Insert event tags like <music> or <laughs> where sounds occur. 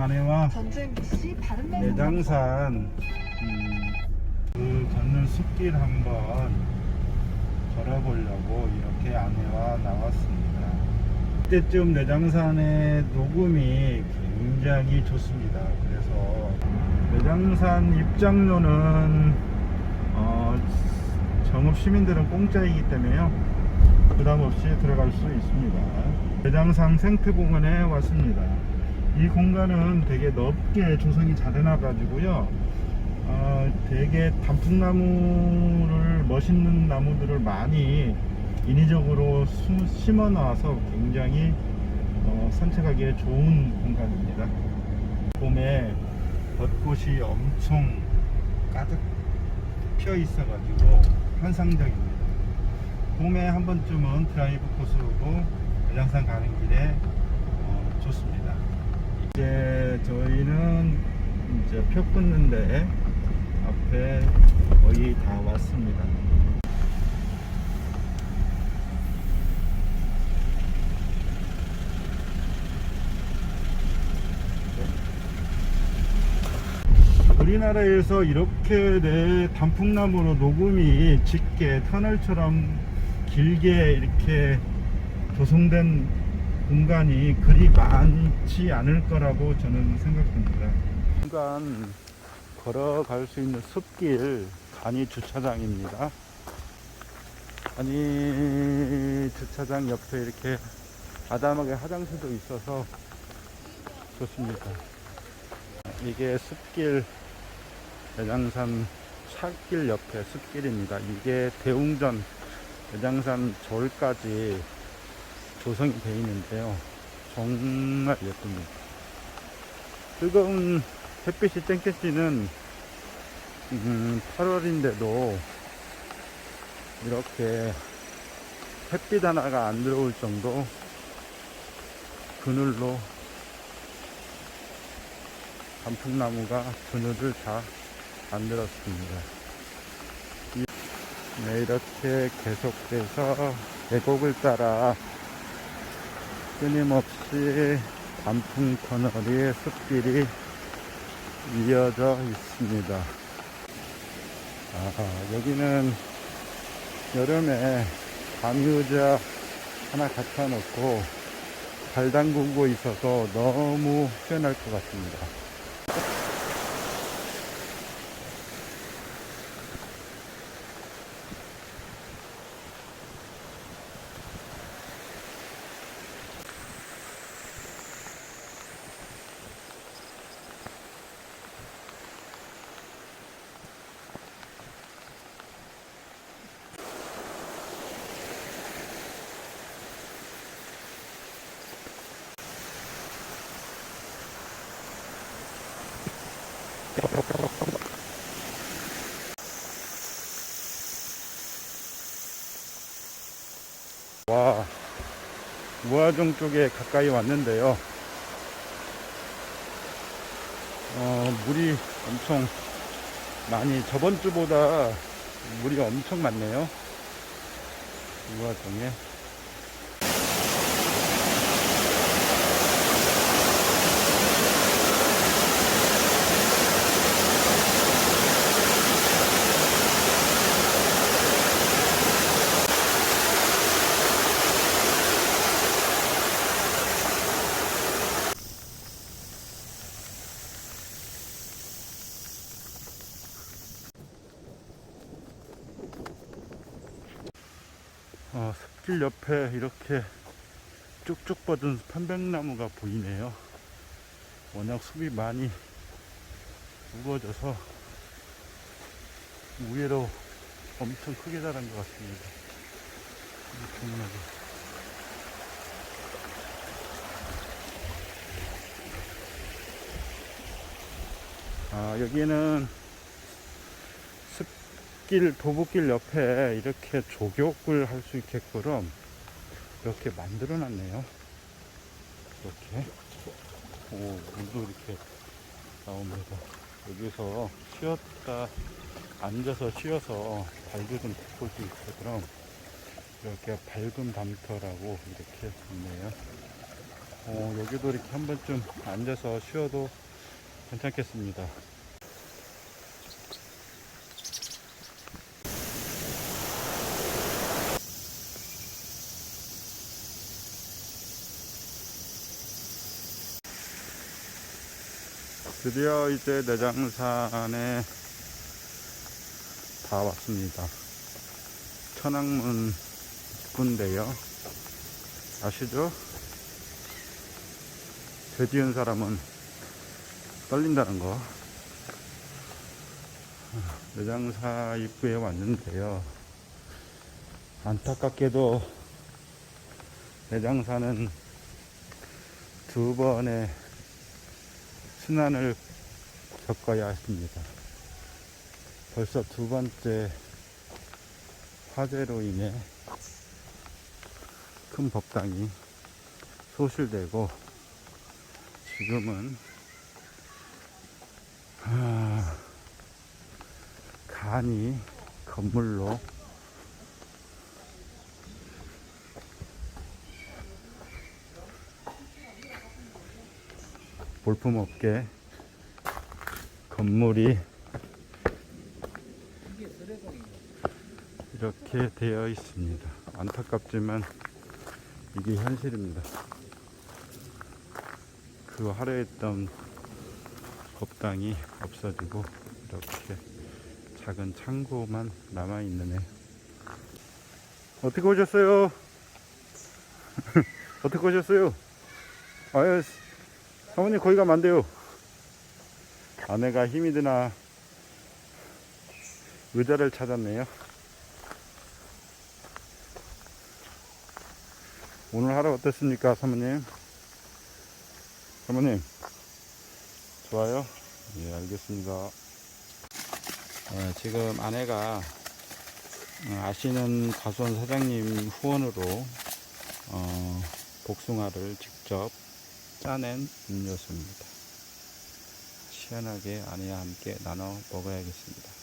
아내와 내장산 음, 그 걷는 숲길 한번 걸어보려고 이렇게 아내와 나왔습니다. 이때쯤 내장산의 녹음이 굉장히 좋습니다. 그래서 내장산 입장료는 어, 정읍 시민들은 공짜이기 때문에요. 부담 없이 들어갈 수 있습니다. 내장산 생태공원에 왔습니다. 이 공간은 되게 넓게 조성이 잘 해놔가지고요. 어, 되게 단풍나무를 멋있는 나무들을 많이 인위적으로 수- 심어 놔서 굉장히 어, 산책하기에 좋은 공간입니다. 봄에 벚꽃이 엄청 가득 펴 있어가지고 환상적입니다. 봄에 한 번쯤은 드라이브 코스로 연장산 가는 길에 어, 좋습니다. 이제 저희는 이제 표 끊는데 앞에 거의 다 왔습니다. 우리나라에서 이렇게 내 단풍나무로 녹음이 짙게 터널처럼 길게 이렇게 조성된 공간이 그리 많지 않을 거라고 저는 생각합니다. 공간 걸어갈 수 있는 숲길 간이 주차장입니다. 간이 주차장 옆에 이렇게 아담하게 화장실도 있어서 좋습니다. 이게 숲길 내장산 찻길 옆에 숲길입니다. 이게 대웅전 내장산 절까지 조성이 되어 있는데요. 정말 예쁩니다. 뜨거운 햇빛이 땡겨지는 음, 8월인데도 이렇게 햇빛 하나가 안 들어올 정도 그늘로 단풍나무가 그늘을 다 만들었습니다. 이- 네, 이렇게 계속해서 계곡을 따라 끊임없이 단풍 터널의 숲길이 이어져 있습니다. 아, 여기는 여름에 밤유자 하나 갖다 놓고 발 담그고 있어서 너무 시원할 것 같습니다. 와, 무화정 쪽에 가까이 왔는데요. 어, 물이 엄청 많이, 저번 주보다 물이 엄청 많네요. 무화정에. 어, 숲길 옆에 이렇게 쭉쭉 뻗은 편백나무가 보이네요. 워낙 숲이 많이 우거져서 우회로 엄청 크게 자란 것 같습니다. 엄청나게. 아, 여기는 숲 길, 도보길 옆에 이렇게 조격을 할 수 있게끔 이렇게 만들어 놨네요. 이렇게. 오, 물도 이렇게 나옵니다. 여기서 쉬었다, 앉아서 쉬어서 발도 좀 닦을 수 있게끔 이렇게 밝은 담터라고 이렇게 있네요. 어, 여기도 이렇게 한 번쯤 앉아서 쉬어도 괜찮겠습니다. 드디어 이제 내장산에 다 왔습니다. 천왕문 군데요. 아시죠? 배 지은 사람은 떨린다는 거. 내장사 입구에 왔는데요. 안타깝게도 내장사는 두 번의 순환을 겪어야 했습니다. 벌써 두 번째 화재로 인해 큰 법당이 소실되고 지금은 아, 간이 건물로 볼품없게 건물이 이렇게 되어 있습니다. 안타깝지만 이게 현실입니다. 그 화려했던 법당이 없어지고 이렇게 작은 창고만 남아 있는 애. 어떻게 오셨어요? <laughs> 어떻게 오셨어요? 아유, 사모님 거기 가면 안 돼요. 아내가 힘이 드나 의자를 찾았네요. 오늘 하루 어땠습니까, 사모님? 사모님, 좋아요? 예, 알겠습니다. 어, 지금 아내가 어, 아시는 가수원 사장님 후원으로 어, 복숭아를 직접 짜낸 음료수입니다. 시원하게 아내와 함께 나눠 먹어야겠습니다.